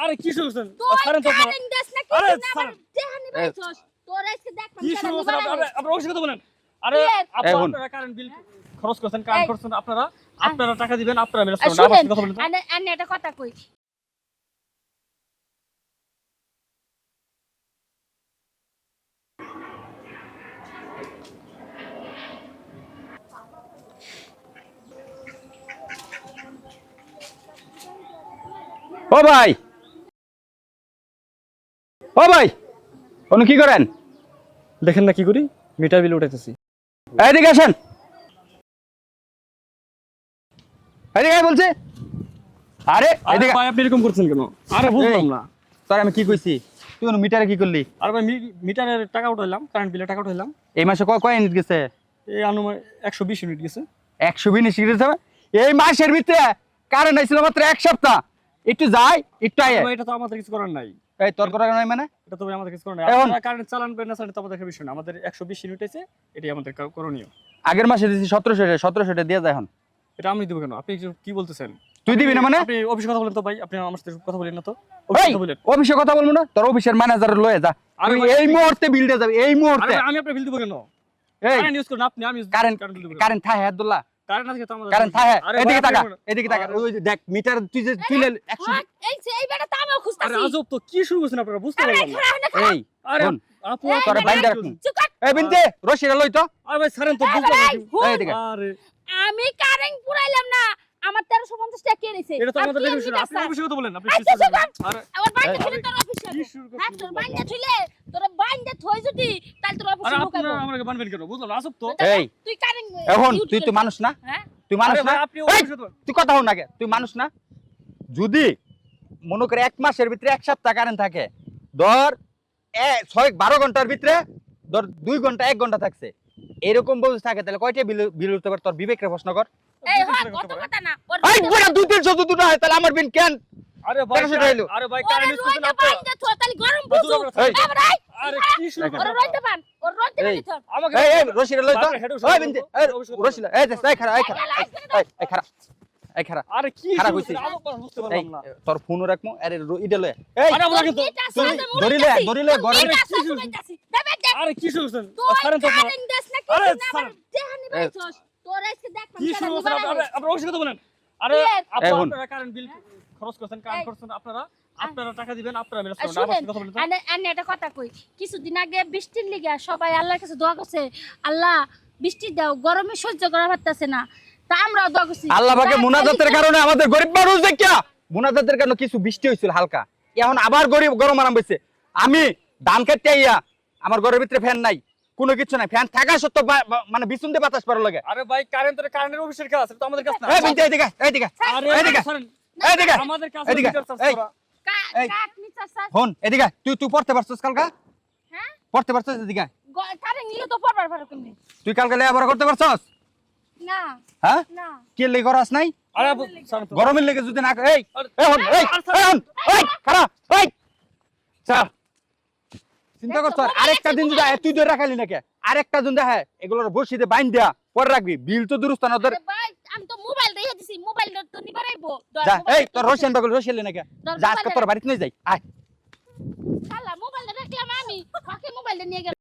আরে কি শুরু করছেন? ছাড়েন তো আরে, তোর আজকে দেখ কি শুরু করছেন? কথা বলেন। আপনারা কারেন্ট বিল খরচ করছেন কারেন্ট করছেন আপনারা। আপনারা টাকা দিবেন আপনারা মেরাজ করবেন শুনেন কথা বলেন তো। আনে আনে একটা কথা কই। ও ভাই! ও ভাই অনু কি করেন? দেখেন না কি করি? মিটার বিল উঠাইতেছি। এদিকে আসেন। এদিকে বলছে। আরে এদিকে ভাই আপনি এরকম করছেন কেন? আরে বুঝলাম না। তোর আমি কি কইছি? তুই অনু মিটারে কি করলি? আরে ভাই মিটারের টাকা উঠাইলাম কারেন্ট বিলের টাকা উঠাইলাম। এই মাসে কয় কয় ইউনিট গেছে? এই আনুমান একশো বিশ ইউনিট গেছে। একশো বিনিশ গেছে এই মাসের ভিতরে কারেন্ট আইছিল মাত্র এক সপ্তাহ। একটু যাই একটু আয়। এটা তো আমাদের কিছু করার নাই। এই তোর করা নাই মানে? এটা তো ভাই আমাদের কিছু আপনারা কারেন্ট চালান না চালান তো আমাদের বিষয় না। আমাদের একশো বিশ ইউনিট আছে এটাই আমাদের করণীয়। আগের মাসে দিছি সতেরোশো সতেরোশো দিয়ে যায় এখন। এটা আমি দিব কেন? আপনি কি বলতেছেন? তুই দিবি না মানে? আপনি অফিসে কথা বলেন তো ভাই আপনি আমার সাথে কথা বলেন না তো। অফিসে কথা বলব না তোর অফিসের ম্যানেজার লয়ে যা। ভাই, এই মুহূর্তে বিলটা যাবে এই মুহূর্তে। আমি আপনার বিল দিব কেন? এই কারেন্ট ইউজ করুন আপনি আমি কারেন্ট কারেন্ট দিব কারেন্ট থাকে আব্দুল্লাহ কারেন্ট আছে তো আমাদের কারেন্ট থাকে। এদিকে তাকা এদিকে তাকা। ওই দেখ মিটার তুই যে তুই এই এই বেটা তো আমিও আরে আজব তো কি শুরু করছেন আপনারা? বুঝতে আরে পারলাম না। খারাপ না খারাপ এই আরে আপু এই, বাইন্দা রাখুন এই বিনতে রশিরা লই তো। আরে ভাই ছাড়েন তো এই, এই, কি- হুট। এই দিকে আরে। আমি কারেন্ট পুরাইলাম না। আমার তেরোশো পঞ্চাশ টাকা কে নিছে? এটা তো আমাদের বিষয়। আপনি অফিসে কথা বলেন আপনি? আরে আমার বাইন্দা তোর অফিসে। হ্যাঁ তোর বাইন্দা। তোর বাইন্দা থই যদি আরে আপনারা আমাকে বানবেন কেন? বুঝলাম না তো। এই তুই এখন তুই তো মানুষ না? হ্যাঁ? তুই মানুষ না? তো তুই কথা হন আগে। তুই মানুষ না? যদি মনে করে এক মাসের ভিতরে এক সপ্তাহ কারেন্ট থাকে ধর ছয় বারো ঘণ্টার ভিতরে ধর দুই ঘণ্টা এক ঘণ্টা থাকছে। এরকম বলতে থাকে তাহলে কয়টা বিল বিল উঠতে পারে? তোর বিবেকের প্রশ্ন কর। হয় দুই তিনশো দুটো হয় তাহলে আমার বিন কেন? আরে ভাই ভাই কারেন্ট গরম কি এই, এই এই রশিরা লই তো। ওই বিনতে এই রশিলা এই যে এই খারা এই খারা এই এই খারা এই খারা আরে কি খারাপ শুরু হইছে। করছেন? আজব কথা বুঝতে এই পারলাম না। তোর ফোনও রাখমু আরে এই কিন্তু ঘরে- কি কি তো আরে। তোর আজকে দেখ কি বলেন। আরে কি কারেন্ট বিল খরচ করছেন কারেন্ট করছেন আপনারা? আপনারা টাকা দিবেন আপনারা কথা বলেন আনে আনে একটা কথা কই কিছুদিন আগে বৃষ্টির লিগা সবাই আল্লাহর কাছে দোয়া করছে আল্লাহ বৃষ্টি দাও গরমে সহ্য করা পারতেছে না তা আমরাও দোয়া করছি। আল্লাহ পাকে মুনাজাতের কারণে আমাদের গরিব মানুষ দেখিয়া মুনাজাতের কারণে কিছু বৃষ্টি হয়েছিল হালকা। এখন আবার গরিব গরম আরাম হয়েছে আমি ধান খেতে ইয়া আমার ঘরের ভিতরে ফ্যান নাই কোনো কিছু নাই। ফ্যান থাকা সত্ত্বেও মানে বিছুন দিয়ে বাতাস পারো লাগে। আরে ভাই কারেন্টের কারেন্টের অফিসের কাজ তো আমাদের কাজ না। এই বিনতে এইদিকে এইদিকে আরে এইদিকে ছাড়েন। এইদিকে আমাদের চার্জ এই। করা। কা- এই। কাক নিচা সাজ, হন এদিকে তুই তুই পড়তে পারছিস কালকা? হ্যাঁ? পড়তে পারছিস এদিকে নিলে তো পড়বার পারো কেমনে? তুই কালকে লেবার করতে পারছস? না। হ্যাঁ? না। কে লেগে করাস নাই? আরে। গরমের লেগে। যদি না এই এই হন এই হন এই খারাপ এই। চা চিন্তা করছ আরেকটা দিন যদি আয়, তুই ধরে রাখালি নাকি? আরেকটা দিন দেখা এগুলোর বসিতে বাইন দেয়া পরে রাখবি। বিল তো দুরুস্ত না ধর। আমি তো যা এই তোর রশিয়ান বাগুল রশিয়ালি নাকি দর যা আজকে তোর বাড়িতে নিয়ে যাই আয়। শালা মোবাইলটা রাখলাম আমি। ফাঁকে মোবাইলটা নিয়ে গেল?